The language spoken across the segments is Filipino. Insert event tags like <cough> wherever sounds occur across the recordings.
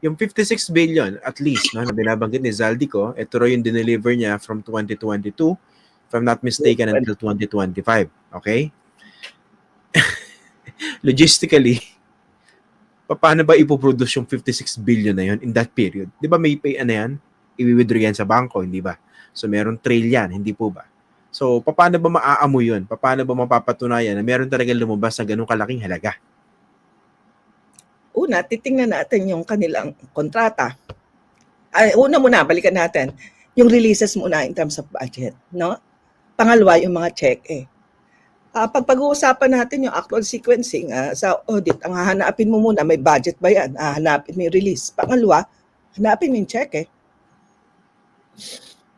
yung 56 billion at least no, na binabanggit ni Zaldico, ito raw yung dineliver niya from 2022, if I'm not mistaken, until 2025. Okay? <laughs> Logistically, paano ba ipoproduce yung 56 billion na yun in that period? Di ba may pay ano yan? I-withdraw yan sa bangko, hindi ba? So meron trail yan, hindi po ba? So paano ba maaamoy yun? Paano ba mapapatunayan na meron talaga lumabas na ganun kalaking halaga? Una, titingnan natin yung kanilang kontrata. Ay, una muna, balikan natin yung releases muna in terms of budget, no? Pangalawa, yung mga check eh. Ah, pag pag-uusapan natin yung actual sequencing ah, sa audit, ang hahanapin mo muna, may budget ba yan? Ah, hanapin mo yung release. Pangalawa, hanapin mo yung check eh.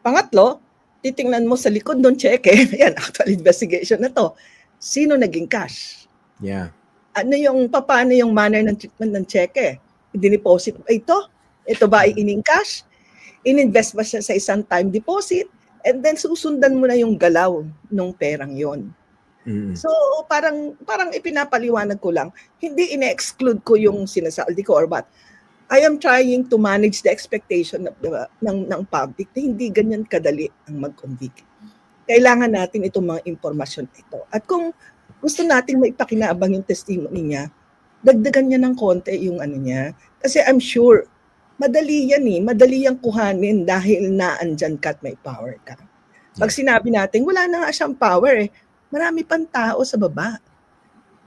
Pangatlo, titingnan mo sa likod ng check eh. <laughs> Yan, actual investigation na to. Sino naging cash? Yeah. Ano yung paano yung manner ng treatment ng cheque? Dineposit ba ito? Ito ba ay ining cash? Ininvest ba siya sa isang time deposit? And then susundan mo na yung galaw ng perang yon. Mm. So parang parang ipinapaliwanag ko lang, hindi ine-exclude ko yung sinasaldi ko or what. I am trying to manage the expectation of the, ng, ng public na hindi ganyan kadali ang mag-convict. Kailangan natin itong mga impormasyon ito. At kung gusto nating maipakinabang yung testimony niya, dagdagan niya ng konti yung ano niya. Kasi I'm sure, madali yan eh. Madali yung kuhanin dahil naandyan ka at may power ka. Pag sinabi natin, wala na nga siyang power eh. Marami pang tao sa baba.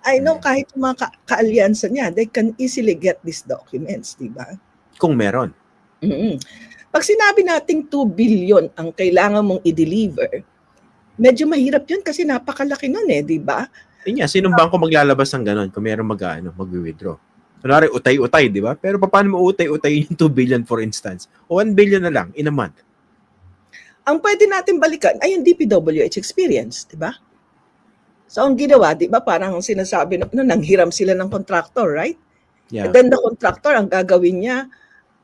I know kahit yung mga ka- kaalyansa niya, they can easily get these documents, di ba? Kung meron. mm Pag sinabi nating 2 billion ang kailangan mong i-deliver, medyo mahirap yun kasi napakalaki nun eh, di ba? Yun nga, sinong bangko maglalabas ng ganon kung meron mag, ano, mag-withdraw? Kunwari, utay-utay, di ba? Pero paano mo utay-utay <laughs> yung 2 billion for instance? O 1 billion na lang in a month? Ang pwede natin balikan ay yung DPWH experience, di ba? So ang ginawa, di ba, parang sinasabi na, no, nanghiram sila ng contractor, right? Yeah. And then the contractor, ang gagawin niya,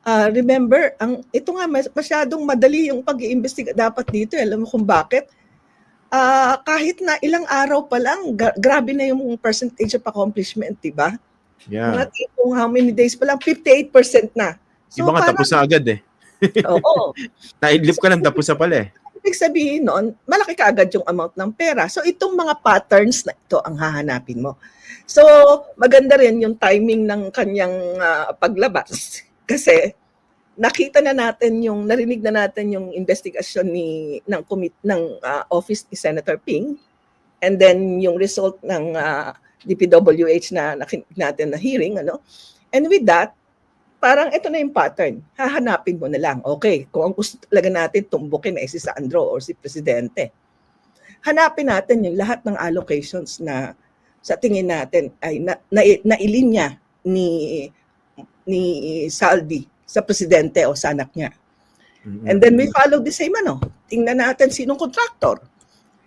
ah, remember, ang ito nga, mas- masyadong madali yung pag-iimbestiga dapat dito. eh. Alam mo kung bakit? Ah, kahit na ilang araw pa lang, gra- grabe na yung percentage of accomplishment, di ba? Yeah. Mga tipong how many days pa lang, 58% na. Iba nga tapos na agad eh. Oo. <laughs> Naidlip ka lang tapos na pala eh. Ibig sabihin nun, malaki ka agad yung amount ng pera. So itong mga patterns na ito ang hahanapin mo. So maganda rin yung timing ng kanyang ah, paglabas. Kasi nakita na natin yung, narinig na natin yung investigasyon ni, ng, commit, ng ah, office ni Senator Ping. And then yung result ng ah, DPWH na nakinig natin na hearing. ano And with that, parang ito na yung pattern. Hahanapin mo na lang. Okay, kung ang gusto talaga natin tumbukin ay si Sandro or si Presidente. Hanapin natin yung lahat ng allocations na sa tingin natin ay na, na, nailinya ni ni Saldi sa presidente o sa anak niya. Mm-mm. And then we follow the same ano. Tingnan natin sinong contractor.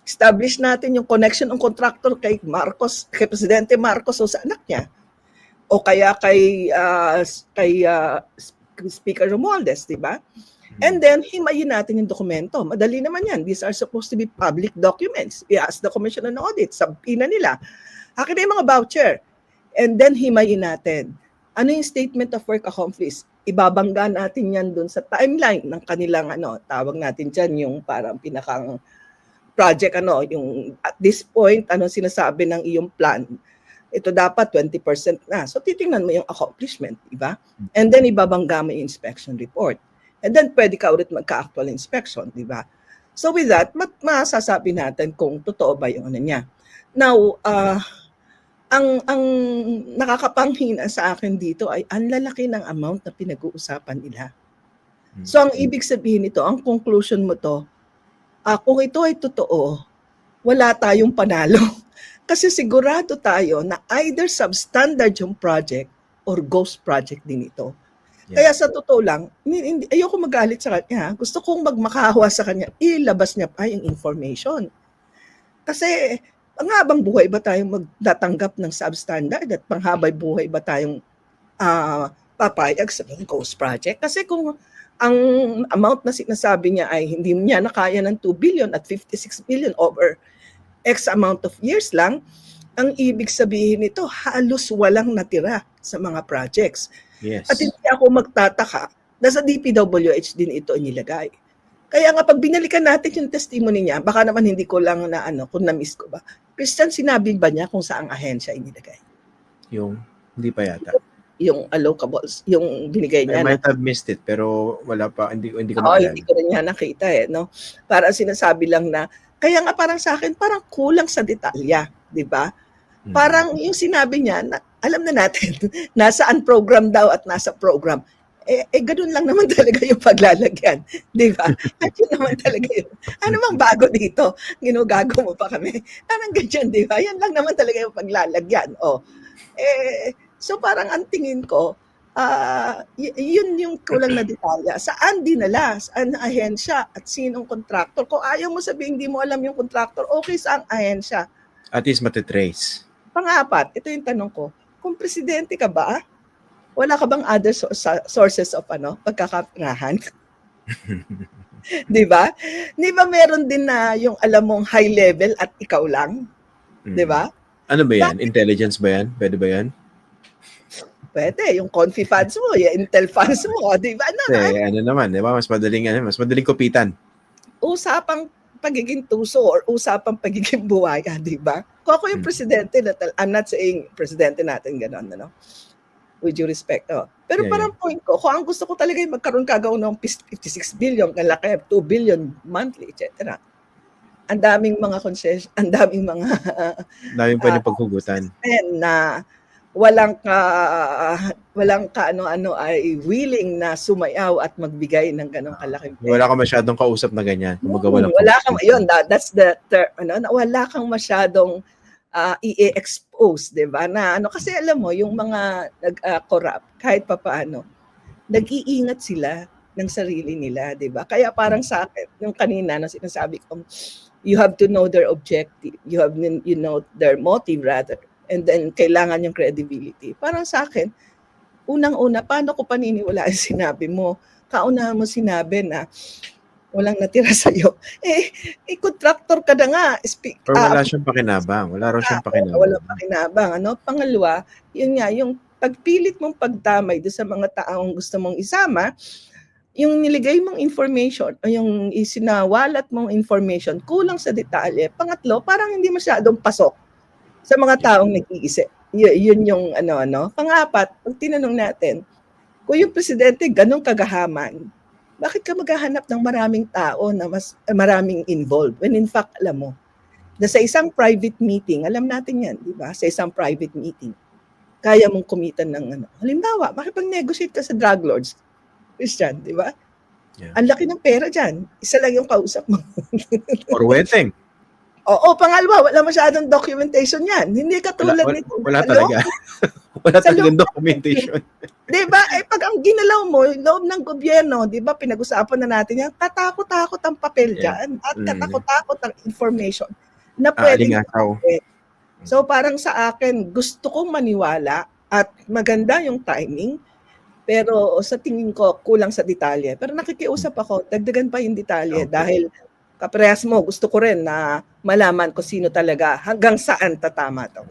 Establish natin yung connection ng contractor kay Marcos, kay Presidente Marcos o sa anak niya. O kaya kay ah, kay ah, Speaker Romualdez, di ba? And then, himayin natin yung dokumento. Madali naman yan. These are supposed to be public documents. I-ask the Commission on Audit. Sabihin na nila. Akin na yung mga voucher. And then, himayin natin. Ano yung statement of work accomplished? Ibabangga natin yan dun sa timeline ng kanilang, ano, tawag natin dyan yung parang pinakang project, ano, yung at this point, ano sinasabi ng iyong plan. Ito dapat 20% na. So, titingnan mo yung accomplishment, di ba? And then, ibabangga mo yung inspection report. And then pwede ka ulit magka-actual inspection, di ba? So with that, mat masasabi natin kung totoo ba yung ano niya. Now, uh, ang ang nakakapanghina sa akin dito ay ang lalaki ng amount na pinag-uusapan nila. So ang ibig sabihin nito, ang conclusion mo to, ah, kung ito ay totoo, wala tayong panalo. <laughs> Kasi sigurado tayo na either substandard yung project or ghost project din ito. Yeah. Kaya sa totoo lang, hindi, ayoko magalit sa kanya. Gusto kong magmakahawa sa kanya, ilabas niya pa yung information. Kasi panghabang buhay ba tayong magtatanggap ng substandard at panghabay buhay ba tayong ah, papayag sa mga ghost project? Kasi kung ang amount na sinasabi niya ay hindi niya nakaya ng 2 billion at 56 billion over X amount of years lang, ang ibig sabihin nito, halos walang natira sa mga projects. Yes. At hindi ako magtataka na sa DPWH din ito inilagay. Kaya nga pag binalikan natin yung testimony niya, baka naman hindi ko lang na ano, kung na-miss ko ba. Christian, sinabi ba niya kung saang ahensya inilagay? Yung, hindi pa yata. Yung allocables, yung binigay I niya. na- might have missed it, pero wala pa, hindi, hindi ko Oo, maalala. hindi ko rin niya nakita eh, no? Para sinasabi lang na, kaya nga parang sa akin, parang kulang sa detalya, di ba? Hmm. Parang yung sinabi niya, na, alam na natin, <laughs> nasaan program daw at nasa program. Eh, eh ganun lang naman <laughs> talaga yung paglalagyan. Di ba? <laughs> At yun naman talaga yun. Ano bang bago dito? Ginugago mo pa kami. Parang ganyan, di ba? Yan lang naman talaga yung paglalagyan. O. Eh, so parang ang tingin ko, ah y- yun yung kulang na detalya. Saan dinala? Saan ang ahensya? At sinong kontraktor? Kung ayaw mo sabihin hindi mo alam yung kontraktor, okay saan ahensya? At least matitrace. Pangapat, ito yung tanong ko. Kung presidente ka ba, wala ka bang other so- sources of ano, pagkakapirahan? <laughs> 'Di ba? Di ba meron din na yung alam mong high level at ikaw lang? Mm. 'Di ba? Ano ba yan? Intelligence ba yan? Pwede ba yan? Pwede, yung confi funds mo, yung intel funds mo, <laughs> 'di ba? Ano, Kasi ano naman, di ba? Mas madaling, ano, mas madaling kupitan. usapang pagiging tuso or usapang pagiging buwaya, di ba? Kung ako yung Hmm. presidente, na I'm not saying presidente natin gano'n, ano? With due respect. Oh. Pero Yeah, parang point ko, kung ang gusto ko talaga yung magkaroon kagaw ng 56 billion, kalaki, 2 billion monthly, etc. Ang daming mga concession, ang daming mga <laughs> Daming pwede Ah. paghugutan. men na walang ka walang ka ano-ano ay willing na sumayaw at magbigay ng ganong kalaking pera. Wala ka masyadong kausap na ganyan. Kumaga Mm, walang wala kang yun that, that's the ter, ano wala kang masyadong ah, i-expose 'di ba? Na ano kasi alam mo yung mga nag-corrupt kahit papaano nag-iingat sila ng sarili nila 'di ba? Kaya parang sa akin yung kanina na sinasabi ko you have to know their objective you have you know their motive rather and then kailangan yung credibility. Parang sa akin unang-una paano ko paniniwalaan <laughs> sinabi mo? Kaunahan mo sinabi na walang natira <laughs> sa iyo eh, eh contractor ka na nga speak Or wala siyang pakinabang. Wala raw siyang Ah, pakinabang. Wala pakinabang. Ano? Pangalawa, yun nga, yung pagpilit mong pagdamay doon sa mga taong gusto mong isama, yung niligay mong information o yung isinawalat mong information, kulang sa detalye. Pangatlo, parang hindi masyadong pasok sa mga taong nag-iisip. Y- yun yung ano-ano. Pangapat, pag tinanong natin, kung yung presidente ganong kagahaman, bakit ka maghahanap ng maraming tao na mas eh, maraming involved? When in fact, alam mo, na sa isang private meeting, alam natin yan, di ba? Sa isang private meeting, kaya mong kumitan ng ano. Halimbawa, makipag-negotiate ka sa drug lords, Christian, di ba? Yeah. Ang laki ng pera dyan. Isa lang yung kausap mo. Or wedding. Oo, pangalawa, wala masyadong documentation yan. Hindi ka Wala, nito. wala talaga. <laughs> wala talagang documentation. <laughs> Di ba? Eh, pag ang ginalaw mo, loob ng gobyerno, di ba, pinag-usapan na natin yan, katakot-takot ang papel Yeah. dyan at Mm. katakot-takot ang information na pwedeng Aalingasaw. So parang sa akin, gusto kong maniwala at maganda yung timing. Pero sa tingin ko, kulang sa detalye. Pero nakikiusap ako, dagdagan pa yung detalye Okay. dahil kaprehas mo, gusto ko rin na malaman ko sino talaga hanggang saan tatama to.